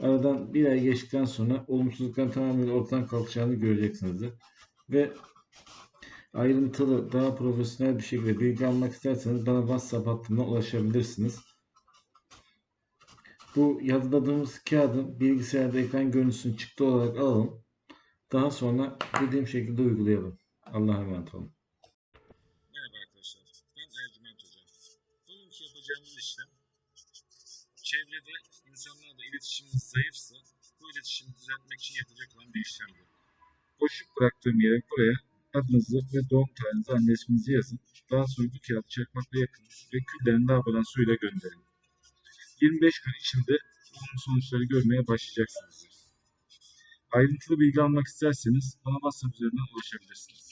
Aradan bir ay geçtikten sonra olumsuzlukların tamamıyla ortadan kalkacağını göreceksinizdir. Ve ayrıntılı, daha profesyonel bir şekilde bilgi almak isterseniz bana WhatsApp hattımdan ulaşabilirsiniz. Bu yazıladığımız kağıdın bilgisayarda ekran görüntüsünü çıktı olarak alalım. Daha sonra dediğim şekilde uygulayalım. Allah'a emanet olun. Merhaba arkadaşlar, ben Ercüment Hoca. Bugünkü yapacağımız işlem, çevrede insanlarla iletişimimiz zayıfsa, bu iletişimi düzeltmek için yapacak olan bir işlemdir. Boşluk bıraktığım yere buraya adınızı ve doğum tarihinizi, anne yazın. Daha sonra bu kağıdı çakmakla yakın ve küllerini lavabodan suyla gönderin. 25 gün içinde olumlu sonuçları görmeye başlayacaksınız. Ayrıntılı bilgi almak isterseniz bana WhatsApp üzerinden ulaşabilirsiniz.